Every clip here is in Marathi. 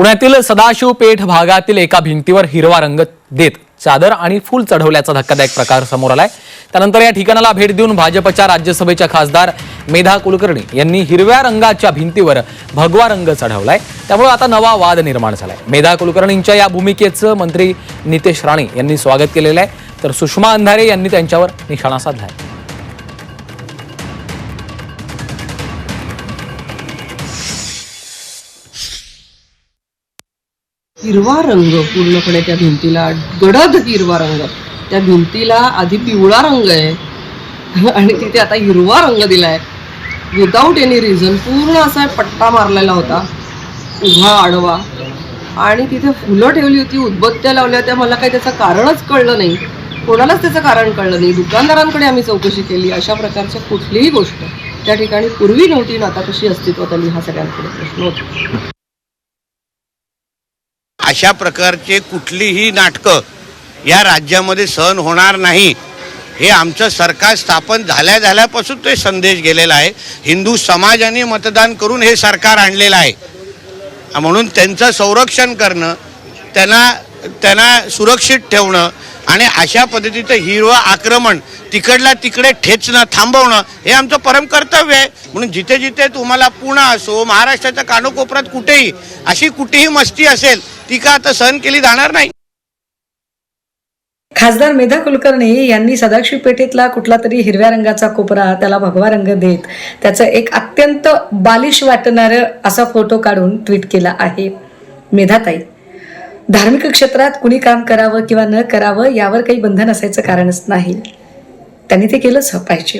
पुण्यातील सदाशिव पेठ भागातील एका भिंतीवर हिरवा रंग देत चादर आणि फूल चढवल्याचा धक्कादायक प्रकार समोर आलाय. त्यानंतर या ठिकाणाला भेट देऊन भाजपच्या राज्यसभेच्या खासदार मेधा कुलकर्णी यांनी हिरव्या रंगाच्या भिंतीवर भगवा रंग चढवलाय. त्यामुळे आता नवा वाद निर्माण झालाय. मेधा कुलकर्णींच्या या भूमिकेचं मंत्री नितेश राणे यांनी स्वागत केलेलं आहे. तर सुषमा अंधारे यांनी त्यांच्यावर निशाणा साधलाय. हिरवा रंग पूर्णपणे त्या भिंतीला गडद हिरवा रंग. त्या भिंतीला आधी पिवळा रंग आहे आणि तिथे आता हिरवा रंग दिलाय. विदाऊट एनी रिझन पूर्ण असा पट्टा मारलेला होता. उभा आडवा. आणि तिथे फुलं ठेवली होती उदबत्त्या लावल्या त्या मला काही त्याचं कारणच कळलं नाही. कोणालाच त्याचं कारण कळलं नाही. दुकानदारांकडे आम्ही चौकशी केली. अशा प्रकारच्या कुठलीही गोष्ट त्या ठिकाणी पूर्वी नव्हती ना आता कशी अस्तित्वात आली हा सगळ्यांकडे प्रश्न होता. अशा प्रकारचे कुठलीही नाटकं या राज्यामध्ये सहन होणार नाही. हे आमचं सरकार स्थापन झाल्या झाल्यापासून ते संदेश गेलेला आहे. हिंदू समाजाने मतदान करून हे सरकार आणलेलं आहे. म्हणून त्यांचं संरक्षण करणं त्यांना त्यांना सुरक्षित ठेवणं आणि अशा पद्धतीचं हिरवं आक्रमण तिकडला तिकडे ठेचणं थांबवणं हे आमचं परम कर्तव्य आहे. म्हणून जिथे जिथे तुम्हाला पुणे असो महाराष्ट्राच्या कानोकोपऱ्यात कुठेही अशी कुठेही मस्ती असेल टीका आता सहन केली जाणार नाही? खासदार मेधा कुलकर्णी यांनी सदाशिव पेठेतला कुठला तरी हिरव्या रंगाचा कोपरा त्याला भगवा रंग देत त्याचं एक अत्यंत बालिश वाटणारं असा फोटो काढून ट्विट केला आहे मेधाताई. धार्मिक क्षेत्रात कुणी काम करावं किंवा न करावं यावर काही बंधन असायचं कारणच नाही. त्यांनी ते केलंच पाहिजे.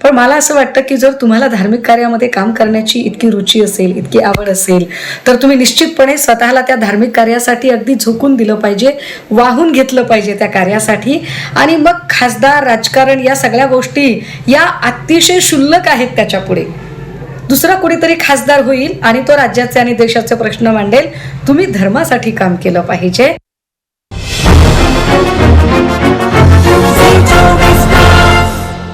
पण मला असं वाटतं की जर तुम्हाला धार्मिक कार्यामध्ये काम करण्याची इतकी रुची असेल इतकी आवड असेल तर तुम्ही निश्चितपणे स्वतःला त्या धार्मिक कार्यासाठी अगदी झोकून दिलं पाहिजे वाहून घेतलं पाहिजे त्या कार्यासाठी. आणि मग खासदार राजकारण या सगळ्या गोष्टी या अतिशय क्षुल्लक आहेत त्याच्या पुढे दुसरा कुणीतरी खासदार होईल आणि तो राज्याचे आणि देशाचे प्रश्न मांडेल. तुम्ही धर्मासाठी काम केलं पाहिजे.